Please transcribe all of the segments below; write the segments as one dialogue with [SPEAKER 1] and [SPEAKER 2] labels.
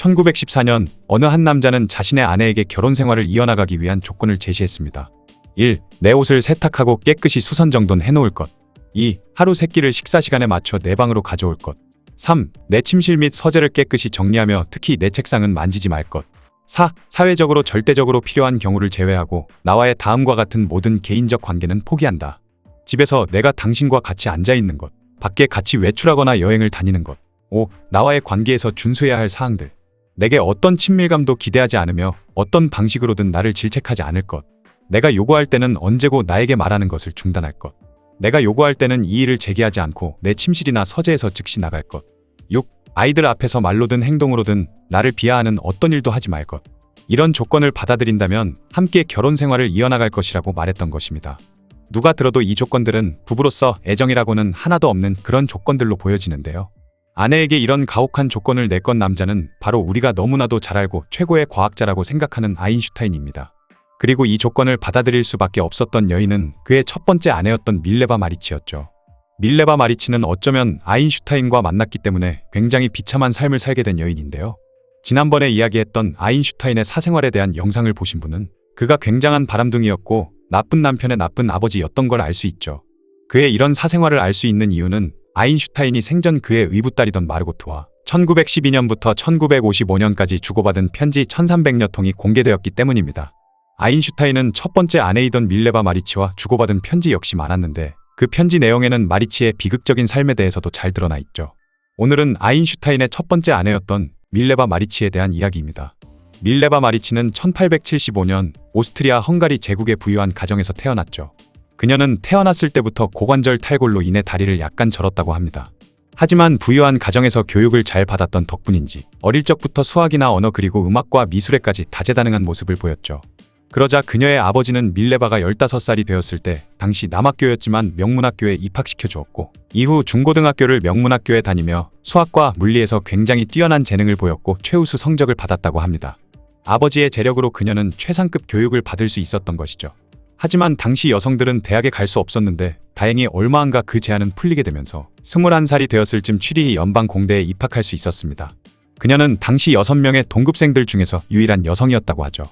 [SPEAKER 1] 1914년 어느 한 남자는 자신의 아내에게 결혼 생활을 이어나가기 위한 조건을 제시했습니다. 1. 내 옷을 세탁하고 깨끗이 수선 정돈 해놓을 것. 2. 하루 세 끼를 식사 시간에 맞춰 내 방으로 가져올 것. 3. 내 침실 및 서재를 깨끗이 정리하며 특히 내 책상은 만지지 말 것. 4. 사회적으로 절대적으로 필요한 경우를 제외하고 나와의 다음과 같은 모든 개인적 관계는 포기한다. 집에서 내가 당신과 같이 앉아 있는 것. 밖에 같이 외출하거나 여행을 다니는 것. 5. 나와의 관계에서 준수해야 할 사항들. 내게 어떤 친밀감도 기대하지 않으며 어떤 방식으로든 나를 질책하지 않을 것. 내가 요구할 때는 언제고 나에게 말하는 것을 중단할 것. 내가 요구할 때는 이의를 제기하지 않고 내 침실이나 서재에서 즉시 나갈 것. 6. 아이들 앞에서 말로든 행동으로든 나를 비하하는 어떤 일도 하지 말 것. 이런 조건을 받아들인다면 함께 결혼 생활을 이어나갈 것이라고 말했던 것입니다. 누가 들어도 이 조건들은 부부로서 애정이라고는 하나도 없는 그런 조건들로 보여지는데요. 아내에게 이런 가혹한 조건을 내건 남자는 바로 우리가 너무나도 잘 알고 최고의 과학자라고 생각하는 아인슈타인입니다. 그리고 이 조건을 받아들일 수밖에 없었던 여인은 그의 첫 번째 아내였던 밀레바 마리치였죠. 밀레바 마리치는 어쩌면 아인슈타인과 만났기 때문에 굉장히 비참한 삶을 살게 된 여인인데요. 지난번에 이야기했던 아인슈타인의 사생활에 대한 영상을 보신 분은 그가 굉장한 바람둥이였고 나쁜 남편의 나쁜 아버지였던 걸 알 수 있죠. 그의 이런 사생활을 알 수 있는 이유는 아인슈타인이 생전 그의 의붓딸이던 마르고트와 1912년부터 1955년까지 주고받은 편지 1300여 통이 공개되었기 때문입니다. 아인슈타인은 첫 번째 아내이던 밀레바 마리치와 주고받은 편지 역시 많았는데 그 편지 내용에는 마리치의 비극적인 삶에 대해서도 잘 드러나 있죠. 오늘은 아인슈타인의 첫 번째 아내였던 밀레바 마리치에 대한 이야기입니다. 밀레바 마리치는 1875년 오스트리아 헝가리 제국에 부유한 가정에서 태어났죠. 그녀는 태어났을 때부터 고관절 탈골로 인해 다리를 약간 절었다고 합니다. 하지만 부유한 가정에서 교육을 잘 받았던 덕분인지 어릴 적부터 수학이나 언어 그리고 음악과 미술에까지 다재다능한 모습을 보였죠. 그러자 그녀의 아버지는 밀레바가 15살이 되었을 때 당시 남학교였지만 명문학교에 입학시켜 주었고 이후 중고등학교를 명문학교에 다니며 수학과 물리에서 굉장히 뛰어난 재능을 보였고 최우수 성적을 받았다고 합니다. 아버지의 재력으로 그녀는 최상급 교육을 받을 수 있었던 것이죠. 하지만 당시 여성들은 대학에 갈 수 없었는데 다행히 얼마 안가 그 제한은 풀리게 되면서 21살이 되었을 쯤 취리 연방 공대에 입학할 수 있었습니다. 그녀는 당시 6명의 동급생들 중에서 유일한 여성이었다고 하죠.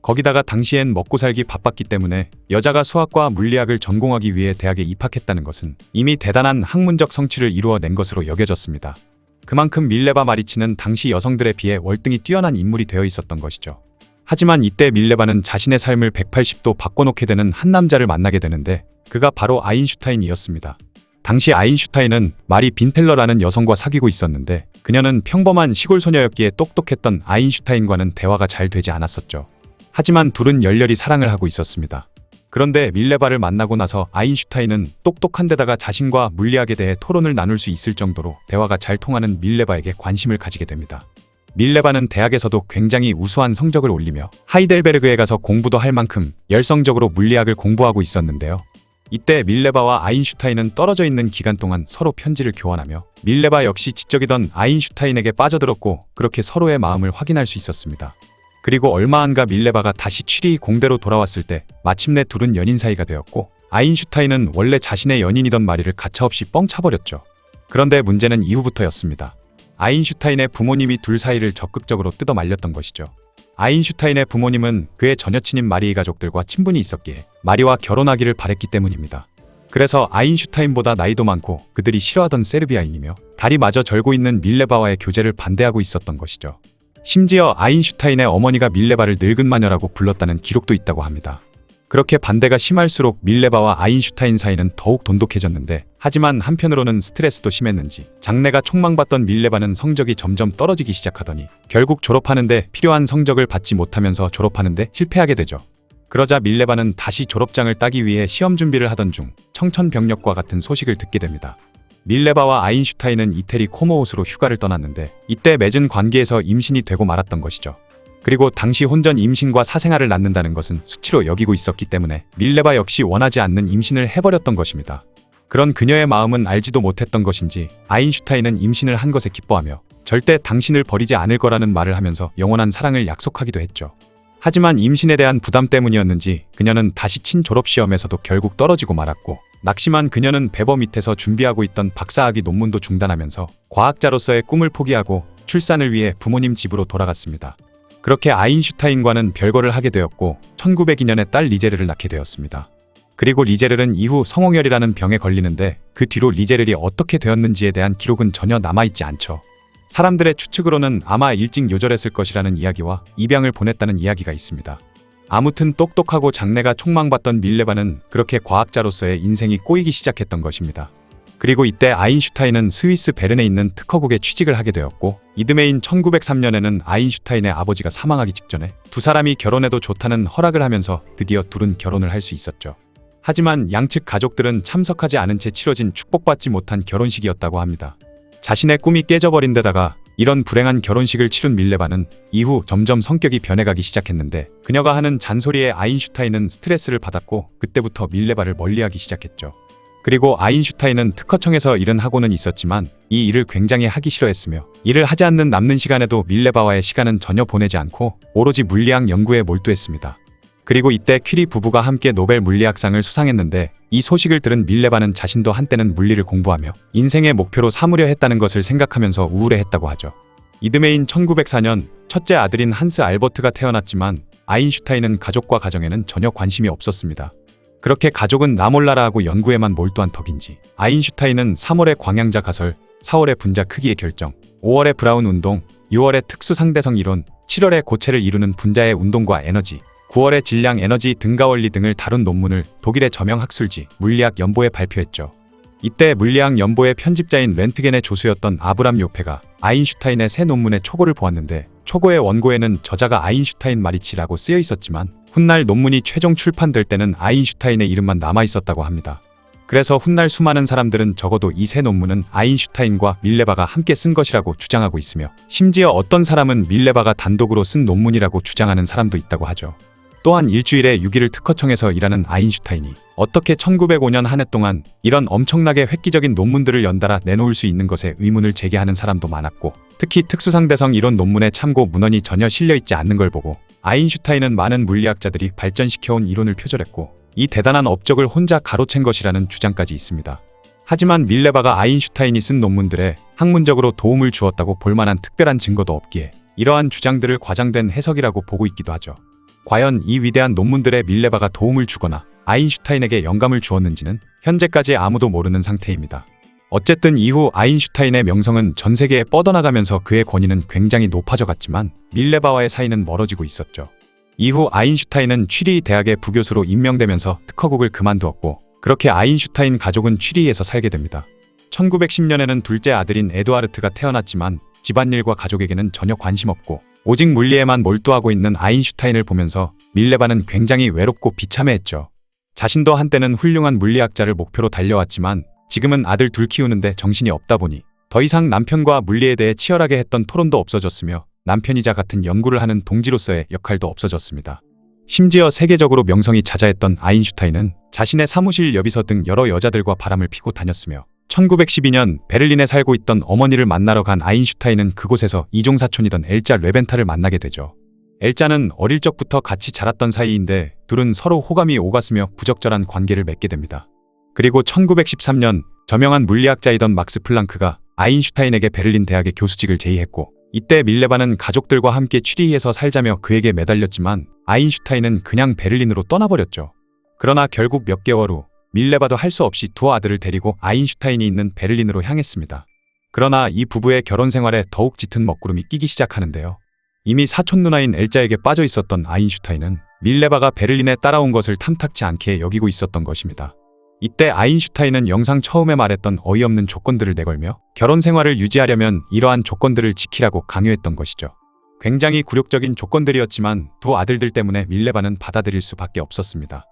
[SPEAKER 1] 거기다가 당시엔 먹고 살기 바빴기 때문에 여자가 수학과 물리학을 전공하기 위해 대학에 입학했다는 것은 이미 대단한 학문적 성취를 이루어낸 것으로 여겨졌습니다. 그만큼 밀레바 마리치는 당시 여성들에 비해 월등히 뛰어난 인물이 되어 있었던 것이죠. 하지만 이때 밀레바는 자신의 삶을 180도 바꿔놓게 되는 한 남자를 만나게 되는데 그가 바로 아인슈타인이었습니다. 당시 아인슈타인은 마리 빈텔러라는 여성과 사귀고 있었는데 그녀는 평범한 시골 소녀였기에 똑똑했던 아인슈타인과는 대화가 잘 되지 않았었죠. 하지만 둘은 열렬히 사랑을 하고 있었습니다. 그런데 밀레바를 만나고 나서 아인슈타인은 똑똑한 데다가 자신과 물리학에 대해 토론을 나눌 수 있을 정도로 대화가 잘 통하는 밀레바에게 관심을 가지게 됩니다. 밀레바는 대학에서도 굉장히 우수한 성적을 올리며 하이델베르그에 가서 공부도 할 만큼 열성적으로 물리학을 공부하고 있었는데요. 이때 밀레바와 아인슈타인은 떨어져 있는 기간 동안 서로 편지를 교환하며 밀레바 역시 지적이던 아인슈타인에게 빠져들었고 그렇게 서로의 마음을 확인할 수 있었습니다. 그리고 얼마 안가 밀레바가 다시 취리 공대로 돌아왔을 때 마침내 둘은 연인 사이가 되었고 아인슈타인은 원래 자신의 연인이던 마리를 가차없이 뻥 차버렸죠. 그런데 문제는 이후부터였습니다. 아인슈타인의 부모님이 둘 사이를 적극적으로 뜯어 말렸던 것이죠. 아인슈타인의 부모님은 그의 전여친인 마리의 가족들과 친분이 있었기에 마리와 결혼하기를 바랬기 때문입니다. 그래서 아인슈타인보다 나이도 많고 그들이 싫어하던 세르비아인이며 다리 마저 절고 있는 밀레바와의 교제를 반대하고 있었던 것이죠. 심지어 아인슈타인의 어머니가 밀레바를 늙은 마녀라고 불렀다는 기록도 있다고 합니다. 그렇게 반대가 심할수록 밀레바와 아인슈타인 사이는 더욱 돈독해졌는데 하지만 한편으로는 스트레스도 심했는지 장래가 촉망받던 밀레바는 성적이 점점 떨어지기 시작하더니 결국 졸업하는데 필요한 성적을 받지 못하면서 졸업하는데 실패하게 되죠. 그러자 밀레바는 다시 졸업장을 따기 위해 시험 준비를 하던 중 청천벽력과 같은 소식을 듣게 됩니다. 밀레바와 아인슈타인은 이태리 코모옷으로 휴가를 떠났는데 이때 맺은 관계에서 임신이 되고 말았던 것이죠. 그리고 당시 혼전 임신과 사생아를 낳는다는 것은 수치로 여기고 있었기 때문에 밀레바 역시 원하지 않는 임신을 해버렸던 것입니다. 그런 그녀의 마음은 알지도 못했던 것인지 아인슈타인은 임신을 한 것에 기뻐하며 절대 당신을 버리지 않을 거라는 말을 하면서 영원한 사랑을 약속하기도 했죠. 하지만 임신에 대한 부담 때문이었는지 그녀는 다시 친 졸업시험에서도 결국 떨어지고 말았고 낙심한 그녀는 배버 밑에서 준비하고 있던 박사학위 논문도 중단하면서 과학자로서의 꿈을 포기하고 출산을 위해 부모님 집으로 돌아갔습니다. 그렇게 아인슈타인과는 별거를 하게 되었고 1902년에 딸 리제르를 낳게 되었습니다. 그리고 리제르는 이후 성홍열이라는 병에 걸리는데 그 뒤로 리제르이 어떻게 되었는지에 대한 기록은 전혀 남아있지 않죠. 사람들의 추측으로는 아마 일찍 요절했을 것이라는 이야기와 입양을 보냈다는 이야기가 있습니다. 아무튼 똑똑하고 장래가 촉망받던 밀레바는 그렇게 과학자로서의 인생이 꼬이기 시작했던 것입니다. 그리고 이때 아인슈타인은 스위스 베른에 있는 특허국에 취직을 하게 되었고 이듬해인 1903년에는 아인슈타인의 아버지가 사망하기 직전에 두 사람이 결혼해도 좋다는 허락을 하면서 드디어 둘은 결혼을 할 수 있었죠. 하지만 양측 가족들은 참석하지 않은 채 치러진 축복받지 못한 결혼식이었다고 합니다. 자신의 꿈이 깨져버린 데다가 이런 불행한 결혼식을 치른 밀레바는 이후 점점 성격이 변해가기 시작했는데 그녀가 하는 잔소리에 아인슈타인은 스트레스를 받았고 그때부터 밀레바를 멀리하기 시작했죠. 그리고 아인슈타인은 특허청에서 일은 하고는 있었지만 이 일을 굉장히 하기 싫어했으며 일을 하지 않는 남는 시간에도 밀레바와의 시간은 전혀 보내지 않고 오로지 물리학 연구에 몰두했습니다. 그리고 이때 퀴리 부부가 함께 노벨 물리학상을 수상했는데 이 소식을 들은 밀레바는 자신도 한때는 물리를 공부하며 인생의 목표로 삼으려 했다는 것을 생각하면서 우울해했다고 하죠. 이듬해인 1904년 첫째 아들인 한스 알버트가 태어났지만 아인슈타인은 가족과 가정에는 전혀 관심이 없었습니다. 그렇게 가족은 나 몰라라 하고 연구에만 몰두한 덕인지 아인슈타인은 3월의 광양자 가설, 4월의 분자 크기의 결정, 5월의 브라운 운동, 6월의 특수 상대성 이론, 7월의 고체를 이루는 분자의 운동과 에너지, 9월의 질량 에너지 등가 원리 등을 다룬 논문을 독일의 저명 학술지 물리학 연보에 발표했죠. 이때 물리학 연보의 편집자인 렌트겐의 조수였던 아브람 요페가 아인슈타인의 새 논문의 초고를 보았는데 초고의 원고에는 저자가 아인슈타인 마리치라고 쓰여 있었지만 훗날 논문이 최종 출판될 때는 아인슈타인의 이름만 남아 있었다고 합니다. 그래서 훗날 수많은 사람들은 적어도 이새 논문은 아인슈타인과 밀레바가 함께 쓴 것이라고 주장하고 있으며 심지어 어떤 사람은 밀레바가 단독으로 쓴 논문이라고 주장하는 사람도 있다고 하죠. 또한 일주일에 6일을 특허청에서 일하는 아인슈타인이 어떻게 1905년 한 해 동안 이런 엄청나게 획기적인 논문들을 연달아 내놓을 수 있는 것에 의문을 제기하는 사람도 많았고 특히 특수상대성 이론 논문의 참고 문헌이 전혀 실려 있지 않는 걸 보고 아인슈타인은 많은 물리학자들이 발전시켜온 이론을 표절했고 이 대단한 업적을 혼자 가로챈 것이라는 주장까지 있습니다. 하지만 밀레바가 아인슈타인이 쓴 논문들에 학문적으로 도움을 주었다고 볼 만한 특별한 증거도 없기에 이러한 주장들을 과장된 해석이라고 보고 있기도 하죠. 과연 이 위대한 논문들에 밀레바가 도움을 주거나 아인슈타인에게 영감을 주었는지는 현재까지 아무도 모르는 상태입니다. 어쨌든 이후 아인슈타인의 명성은 전 세계에 뻗어나가면서 그의 권위는 굉장히 높아져 갔지만 밀레바와의 사이는 멀어지고 있었죠. 이후 아인슈타인은 취리 대학의 부교수로 임명되면서 특허국을 그만두었고 그렇게 아인슈타인 가족은 취리에서 살게 됩니다. 1910년에는 둘째 아들인 에드와르트가 태어났지만 집안일과 가족에게는 전혀 관심 없고 오직 물리에만 몰두하고 있는 아인슈타인을 보면서 밀레바는 굉장히 외롭고 비참해했죠. 자신도 한때는 훌륭한 물리학자를 목표로 달려왔지만 지금은 아들 둘 키우는데 정신이 없다 보니 더 이상 남편과 물리에 대해 치열하게 했던 토론도 없어졌으며 남편이자 같은 연구를 하는 동지로서의 역할도 없어졌습니다. 심지어 세계적으로 명성이 자자했던 아인슈타인은 자신의 사무실 여비서 등 여러 여자들과 바람을 피고 다녔으며 1912년 베를린에 살고 있던 어머니를 만나러 간 아인슈타인은 그곳에서 이종 사촌이던 엘자 레벤타를 만나게 되죠. 엘자는 어릴 적부터 같이 자랐던 사이인데 둘은 서로 호감이 오갔으며 부적절한 관계를 맺게 됩니다. 그리고 1913년 저명한 물리학자이던 막스 플랑크가 아인슈타인에게 베를린 대학의 교수직을 제의했고 이때 밀레바는 가족들과 함께 취리해서 살자며 그에게 매달렸지만 아인슈타인은 그냥 베를린으로 떠나버렸죠. 그러나 결국 몇 개월 후 밀레바도 할 수 없이 두 아들을 데리고 아인슈타인이 있는 베를린으로 향했습니다. 그러나 이 부부의 결혼 생활에 더욱 짙은 먹구름이 끼기 시작하는데요. 이미 사촌 누나인 엘자에게 빠져 있었던 아인슈타인은 밀레바가 베를린에 따라온 것을 탐탁치 않게 여기고 있었던 것입니다. 이때 아인슈타인은 영상 처음에 말했던 어이없는 조건들을 내걸며 결혼 생활을 유지하려면 이러한 조건들을 지키라고 강요했던 것이죠. 굉장히 굴욕적인 조건들이었지만 두 아들들 때문에 밀레바는 받아들일 수밖에 없었습니다.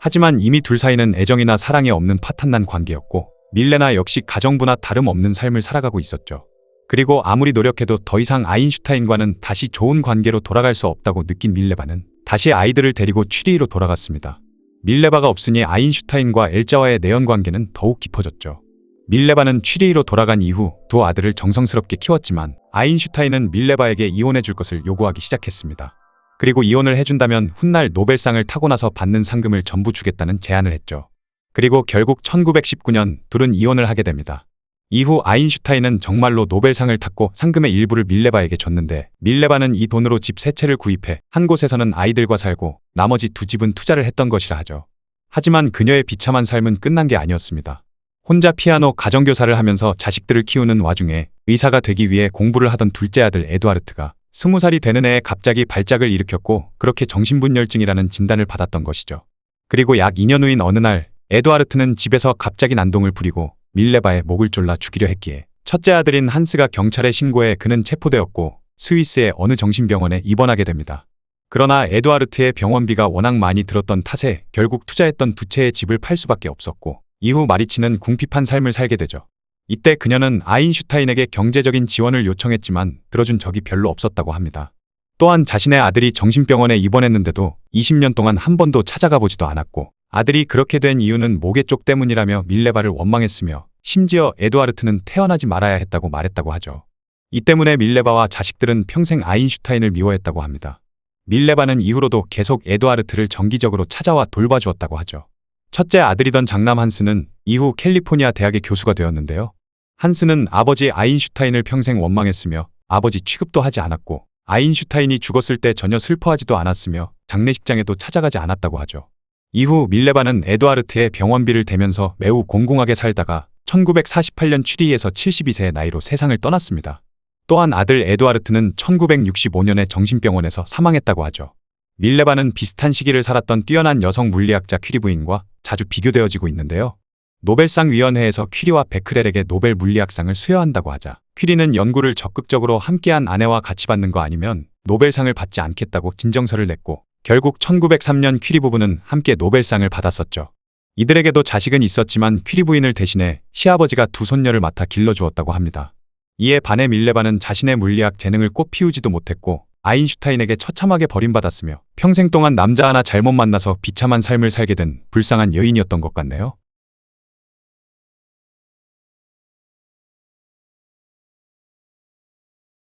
[SPEAKER 1] 하지만 이미 둘 사이는 애정이나 사랑이 없는 파탄난 관계였고 밀레나 역시 가정부나 다름없는 삶을 살아가고 있었죠. 그리고 아무리 노력해도 더 이상 아인슈타인과는 다시 좋은 관계로 돌아갈 수 없다고 느낀 밀레바는 다시 아이들을 데리고 취리로 돌아갔습니다. 밀레바가 없으니 아인슈타인과 엘자와의 내연 관계는 더욱 깊어졌죠. 밀레바는 취리로 돌아간 이후 두 아들을 정성스럽게 키웠지만 아인슈타인은 밀레바에게 이혼해 줄 것을 요구하기 시작했습니다. 그리고 이혼을 해준다면 훗날 노벨상을 타고 나서 받는 상금을 전부 주겠다는 제안을 했죠. 그리고 결국 1919년 둘은 이혼을 하게 됩니다. 이후 아인슈타인은 정말로 노벨상을 탔고 상금의 일부를 밀레바에게 줬는데 밀레바는 이 돈으로 집 세 채를 구입해 한 곳에서는 아이들과 살고 나머지 두 집은 투자를 했던 것이라 하죠. 하지만 그녀의 비참한 삶은 끝난 게 아니었습니다. 혼자 피아노 가정교사를 하면서 자식들을 키우는 와중에 의사가 되기 위해 공부를 하던 둘째 아들 에두아르트가 스무 살이 되는 해에 갑자기 발작을 일으켰고 그렇게 정신분열증이라는 진단을 받았던 것이죠. 그리고 약 2년 후인 어느 날 에두아르트는 집에서 갑자기 난동을 부리고 밀레바의 목을 졸라 죽이려 했기에 첫째 아들인 한스가 경찰에 신고해 그는 체포되었고 스위스의 어느 정신병원에 입원하게 됩니다. 그러나 에두아르트의 병원비가 워낙 많이 들었던 탓에 결국 투자했던 두 채의 집을 팔 수밖에 없었고 이후 마리치는 궁핍한 삶을 살게 되죠. 이때 그녀는 아인슈타인에게 경제적인 지원을 요청했지만 들어준 적이 별로 없었다고 합니다. 또한 자신의 아들이 정신병원에 입원했는데도 20년 동안 한 번도 찾아가 보지도 않았고 아들이 그렇게 된 이유는 모계 쪽 때문이라며 밀레바를 원망했으며 심지어 에두아르트는 태어나지 말아야 했다고 말했다고 하죠. 이 때문에 밀레바와 자식들은 평생 아인슈타인을 미워했다고 합니다. 밀레바는 이후로도 계속 에두아르트를 정기적으로 찾아와 돌봐주었다고 하죠. 첫째 아들이던 장남 한스는 이후 캘리포니아 대학의 교수가 되었는데요. 한스는 아버지 아인슈타인을 평생 원망했으며 아버지 취급도 하지 않았고 아인슈타인이 죽었을 때 전혀 슬퍼하지도 않았으며 장례식장에도 찾아가지 않았다고 하죠. 이후 밀레바는 에두아르트의 병원비를 대면서 매우 공공하게 살다가 1948년 취리에서 72세의 나이로 세상을 떠났습니다. 또한 아들 에두아르트는 1965년에 정신병원에서 사망했다고 하죠. 밀레바는 비슷한 시기를 살았던 뛰어난 여성 물리학자 퀴리 부인과 자주 비교되어지고 있는데요. 노벨상 위원회에서 퀴리와 베크렐에게 노벨 물리학상을 수여한다고 하자 퀴리는 연구를 적극적으로 함께한 아내와 같이 받는 거 아니면 노벨상을 받지 않겠다고 진정서를 냈고 결국 1903년 퀴리 부부는 함께 노벨상을 받았었죠. 이들에게도 자식은 있었지만 퀴리 부인을 대신해 시아버지가 두 손녀를 맡아 길러주었다고 합니다. 이에 반해 밀레바는 자신의 물리학 재능을 꽃 피우지도 못했고 아인슈타인에게 처참하게 버림받았으며 평생 동안 남자 하나 잘못 만나서 비참한 삶을 살게 된 불쌍한 여인이었던 것 같네요.